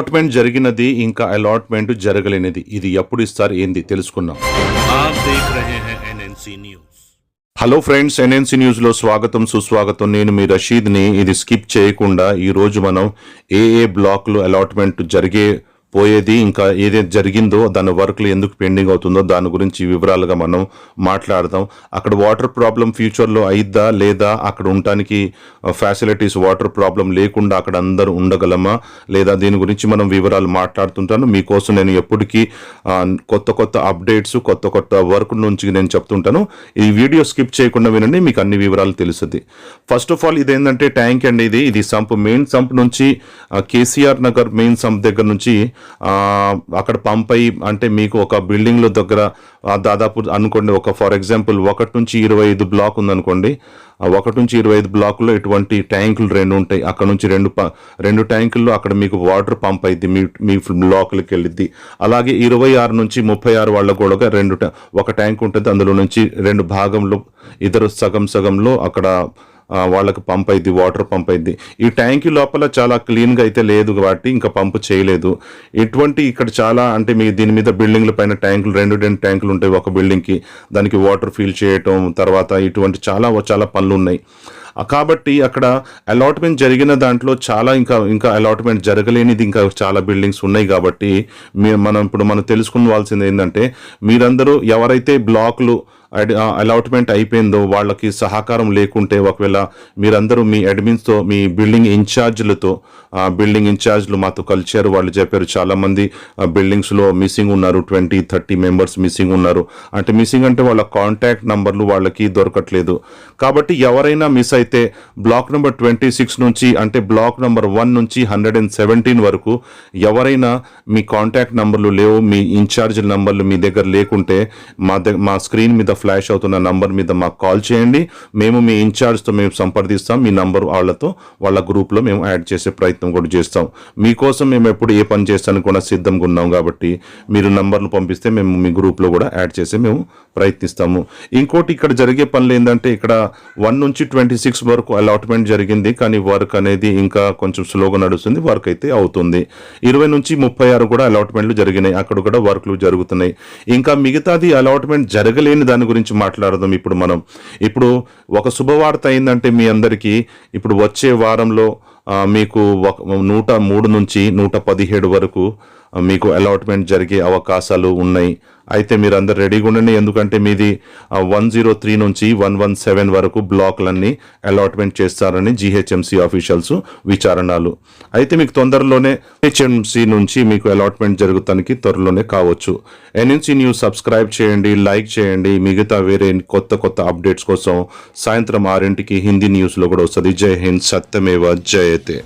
Allotment జరిగినది ఇంకా allotment జరగలేనిది. ఇది ఎప్పుడు ఇస్తారు ఏంది తెలుసుకున్నాం హలో ఫ్రెండ్స్ ఎన్ఎన్సీ న్యూస్లో స్వాగతం సుస్వాగతం. నేను మీ రషీద్ని. ఇది స్కిప్ చేయకుండా ఈ రోజు మనం ఏ ఏ బ్లాక్లు అలాట్మెంట్ జరిగే పోయేది ఇంకా ఏదైతే జరిగిందో దాని వర్క్లు ఎందుకు పెండింగ్ అవుతుందో దాని గురించి వివరాలుగా మనం మాట్లాడదాం. అక్కడ వాటర్ ప్రాబ్లం ఫ్యూచర్లో అయిద్దా లేదా? అక్కడ ఉండటానికి ఫ్యాసిలిటీస్ వాటర్ ప్రాబ్లం లేకుండా అక్కడ అందరూ ఉండగలమా లేదా? దీని గురించి మనం వివరాలు మాట్లాడుతుంటాను. మీకోసం నేను ఎప్పటికీ uh, కొత్త కొత్త అప్డేట్స్ కొత్త కొత్త వర్క్ నుంచి నేను చెప్తుంటాను. ఈ వీడియో స్కిప్ చేయకుండా వినండి మీకు అన్ని వివరాలు తెలుస్తుంది. ఫస్ట్ ఆఫ్ ఆల్ ఇదేంటంటే ట్యాంక్ అండి ఇది. ఇది సంప్ మెయిన్ సంప్ నుంచి uh, K C R Nagar main sump దగ్గర నుంచి అక్కడ పంప్ అయ్యి అంటే మీకు ఒక బిల్డింగ్ల దగ్గర దాదాపు అనుకోండి ఒక ఫర్ ఎగ్జాంపుల్ ఒకటి నుంచి ఇరవై ఐదు బ్లాక్ ఉందనుకోండి ఒకటి నుంచి ఇరవై ఐదు బ్లాకుల్లో ఇటువంటి ట్యాంకులు రెండు ఉంటాయి. అక్కడ నుంచి రెండు రెండు ట్యాంకుల్లో అక్కడ మీకు వాటర్ పంప్ అయింది మీ మీ బ్లాకులకి వెళ్ళిద్ది. అలాగే ఇరవై ఆరు నుంచి ముప్పై ఆరు వాళ్ళ కూడా రెండు ఒక ట్యాంక్ ఉంటుంది. అందులో నుంచి రెండు భాగంలో ఇద్దరు సగం సగంలో అక్కడ వాళ్ళకి పంప్ అయింది వాటర్ పంప్ అయింది ఈ ట్యాంక్ లోపల చాలా క్లీన్గా అయితే లేదు కాబట్టి ఇంకా పంపు చేయలేదు. ఇటువంటి ఇక్కడ చాలా అంటే మీ దీని మీద బిల్డింగ్ల పైన ట్యాంకులు రెండు రెండు ట్యాంకులు ఉంటాయి ఒక బిల్డింగ్కి దానికి వాటర్ ఫిల్ చేయటం తర్వాత ఇటువంటి చాలా చాలా పనులు ఉన్నాయి. కాబట్టి అక్కడ అలాట్మెంట్ జరిగిన దాంట్లో చాలా ఇంకా ఇంకా అలాట్మెంట్ జరగలేనిది ఇంకా చాలా బిల్డింగ్స్ ఉన్నాయి కాబట్టి మనం ఇప్పుడు మనం తెలుసుకోవాల్సింది ఏంటంటే మీరందరూ ఎవరైతే బ్లాక్లు అలాట్మెంట్ అయిపోయిందో వాళ్ళకి సహకారం లేకుంటే ఒకవేళ మీరందరూ మీ అడ్మిన్స్తో మీ బిల్డింగ్ ఇన్ఛార్జ్లతో బిల్డింగ్ ఇన్ఛార్జ్లు మాతో కలిచారు వాళ్ళు చెప్పారు చాలామంది బిల్డింగ్స్లో మిస్సింగ్ ఉన్నారు ట్వంటీ థర్టీ మెంబర్స్ మిస్సింగ్ ఉన్నారు. అంటే మిస్సింగ్ అంటే వాళ్ళ కాంటాక్ట్ నంబర్లు వాళ్ళకి దొరకట్లేదు. కాబట్టి ఎవరైనా మిస్ అయితే బ్లాక్ నెంబర్ ట్వంటీ సిక్స్ నుంచి అంటే బ్లాక్ నెంబర్ వన్ నుంచి హండ్రెడ్ అండ్ సెవెంటీన్ వరకు ఎవరైనా మీ కాంటాక్ట్ నంబర్లు లేవు మీ ఇన్ఛార్జ్ నంబర్లు మీ దగ్గర లేకుంటే మా దగ్గర మా స్క్రీన్ మీద ఫ్లాష్ అవుతున్న నంబర్ మీద మాకు కాల్ చేయండి. మేము మీ ఇన్ఛార్జ్తో మేము సంప్రదిస్తాం. మీ నంబర్ వాళ్ళతో వాళ్ళ గ్రూప్లో మేము యాడ్ చేసే ప్రయత్నం కూడా చేస్తాం. మీకోసం మేము ఎప్పుడు ఏ పని చేస్తాను కూడా సిద్ధంగా ఉన్నాం కాబట్టి మీరు నంబర్లు పంపిస్తే మేము మీ గ్రూప్లో కూడా యాడ్ చేసి మేము ప్రయత్నిస్తాము. ఇంకోటి ఇక్కడ జరిగే పనులు ఏంటంటే ఇక్కడ వన్ నుంచి ట్వంటీ సిక్స్ వరకు అలాట్మెంట్ జరిగింది. కానీ వర్క్ అనేది ఇంకా కొంచెం స్లోగా నడుస్తుంది. వర్క్ అయితే అవుతుంది. ఇరవై నుంచి ముప్పై ఆరు కూడా అలాట్మెంట్లు జరిగినాయి. అక్కడ కూడా వర్క్లు జరుగుతున్నాయి. ఇంకా మిగతాది అలాట్మెంట్ జరగలేని దాని గురించి మాట్లాడదాం. ఇప్పుడు మనం ఇప్పుడు ఒక శుభవార్త అయిందంటే మీ అందరికీ ఇప్పుడు వచ్చే వారంలో మీకు ఒక నూట మూడు నుంచి నూట పదిహేడు వరకు మీకు అలాట్మెంట్ జరిగే అవకాశాలు ఉన్నాయి. అయితే మీరు అందరు రెడీగా ఉండండి ఎందుకంటే మీది వన్ జీరో త్రీ నుంచి వన్ వన్ సెవెన్ వరకు బ్లాక్లన్నీ అలాట్మెంట్ చేస్తారని జీహెచ్ఎంసీ ఆఫీషియల్స్ విచారణలు. అయితే మీకు తొందరలోనే హెచ్ఎంసీ నుంచి మీకు అలాట్మెంట్ జరుగుతానికి త్వరలోనే కావచ్చు. ఎన్ఎన్సీ న్యూస్ సబ్స్క్రైబ్ చేయండి లైక్ చేయండి. మిగతా వేరే కొత్త కొత్త అప్డేట్స్ కోసం సాయంత్రం ఆరింటికి హిందీ న్యూస్లో కూడా వస్తుంది. జై హింద్ సత్యమేవ జయతే